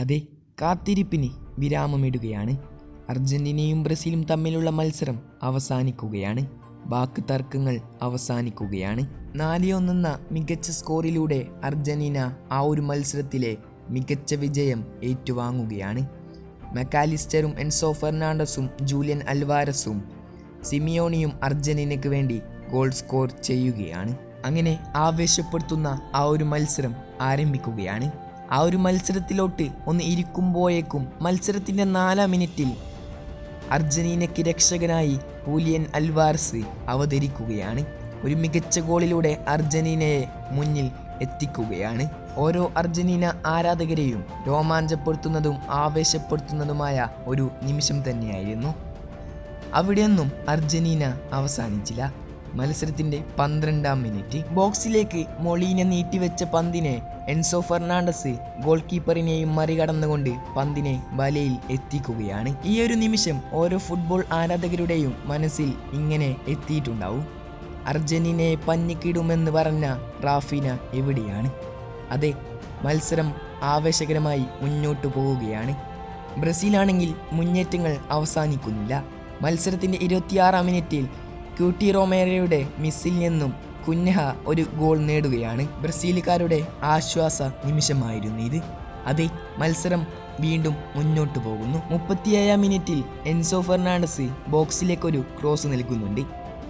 അതെ കാത്തിരിപ്പിന് വിരാമമിടുകയാണ്. അർജന്റീനയും ബ്രസീലും തമ്മിലുള്ള മത്സരം അവസാനിക്കുകയാണ്. വാക്ക് തർക്കങ്ങൾ അവസാനിക്കുകയാണ്. നാല് ഒന്നെന്ന മികച്ച സ്കോറിലൂടെ അർജന്റീന ആ ഒരു മത്സരത്തിലെ മികച്ച വിജയം ഏറ്റുവാങ്ങുകയാണ്. മെക്കാലിസ്റ്ററും എൻസോ ഫെർണാണ്ടസും ജൂലിയൻ അൽവാരസും സിമിയോണിയും അർജന്റീനയ്ക്ക് വേണ്ടി ഗോൾ സ്കോർ ചെയ്യുകയാണ്. അങ്ങനെ ആവേശപ്പെടുത്തുന്ന ആ ഒരു മത്സരം ആരംഭിക്കുകയാണ്. ആ ഒരു മത്സരത്തിലോട്ട് ഒന്ന് ഇരിക്കുമ്പോഴേക്കും മത്സരത്തിന്റെ നാലാം മിനിറ്റിൽ അർജന്റീനയ്ക്ക് രക്ഷകനായി പൂലിയൻ അൽവാർസ് അവതരിക്കുകയാണ്. ഒരു മികച്ച ഗോളിലൂടെ അർജന്റീനയെ മുന്നിൽ എത്തിക്കുകയാണ്. ഓരോ അർജന്റീന ആരാധകരെയും രോമാഞ്ചപ്പെടുത്തുന്നതും ആവേശപ്പെടുത്തുന്നതുമായ ഒരു നിമിഷം തന്നെയായിരുന്നു. അവിടെയൊന്നും അർജന്റീന അവസാനിച്ചില്ല. മത്സരത്തിന്റെ പന്ത്രണ്ടാം മിനിറ്റ്. ബോക്സിലേക്ക് മൊളീന നീട്ടിവെച്ച പന്തിനെ എൻസോ ഫെർണാണ്ടസ് ഗോൾ കീപ്പറിനെയും മറികടന്നുകൊണ്ട് പന്തിനെ വലയിൽ എത്തിക്കുകയാണ്. ഈ ഒരു നിമിഷം ഓരോ ഫുട്ബോൾ ആരാധകരുടെയും മനസ്സിൽ ഇങ്ങനെ എത്തിയിട്ടുണ്ടാവും. അർജന്റീനയെ പഞ്ഞിക്കിടുമെന്ന് പറഞ്ഞ റാഫിന എവിടെയാണ്? അതെ മത്സരം ആവേശകരമായി മുന്നോട്ടു പോവുകയാണ്. ബ്രസീലാണെങ്കിൽ മുന്നേറ്റങ്ങൾ അവസാനിക്കുന്നില്ല. മത്സരത്തിന്റെ ഇരുപത്തിയാറാം മിനിറ്റിൽ ക്യൂട്ടി റോമേറയുടെ മിസ്സിൽ നിന്നും കുഞ്ഞഹ ഒരു ഗോൾ നേടുകയാണ്. ബ്രസീലുകാരുടെ ആശ്വാസ നിമിഷമായിരുന്നു ഇത്. അതെ മത്സരം വീണ്ടും മുന്നോട്ട് പോകുന്നു. മുപ്പത്തിയേഴാം മിനിറ്റിൽ എൻസോ ഫെർണാണ്ടസ് ബോക്സിലേക്ക് ഒരു ക്രോസ് നൽകുന്നുണ്ട്.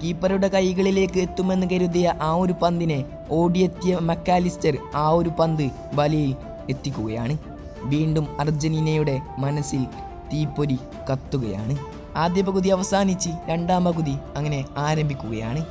കീപ്പറുടെ കൈകളിലേക്ക് എത്തുമെന്ന് കരുതിയ ആ ഒരു പന്തിനെ ഓടിയെത്തിയ മക്കാലിസ്റ്റർ ആ ഒരു പന്ത് വലയിൽ എത്തിക്കുകയാണ്. വീണ്ടും അർജന്റീനയുടെ മനസ്സിൽ തീപ്പൊരി കത്തുകയാണ്. ആദ്യ പകുതി അവസാനിച്ച് രണ്ടാം പകുതി അങ്ങനെ ആരംഭിക്കുകയാണ്.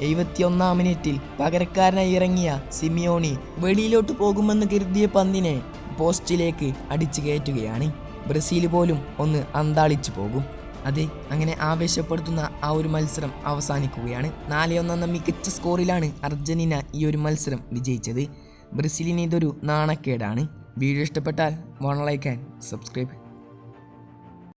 എഴുപത്തിയൊന്നാം മിനിറ്റിൽ പകരക്കാരനായി ഇറങ്ങിയ സിമിയോണി വെളിയിലോട്ട് പോകുമെന്ന് കരുതിയ പന്തിനെ പോസ്റ്റിലേക്ക് അടിച്ചു കയറ്റുകയാണ്. ബ്രസീൽ പോലും ഒന്ന് അന്താളിച്ചു പോകും. അതെ അങ്ങനെ ആവേശപ്പെടുത്തുന്ന ആ ഒരു മത്സരം അവസാനിക്കുകയാണ്. നാല് ഒന്നെന്ന മികച്ച സ്കോറിലാണ് അർജന്റീന ഈ ഒരു മത്സരം വിജയിച്ചത്. ബ്രസീലിന് ഇതൊരു നാണക്കേടാണ്. വീഡിയോ ഇഷ്ടപ്പെട്ടാൽ വൺ ലൈക്ക് ആൻഡ് സബ്സ്ക്രൈബ്.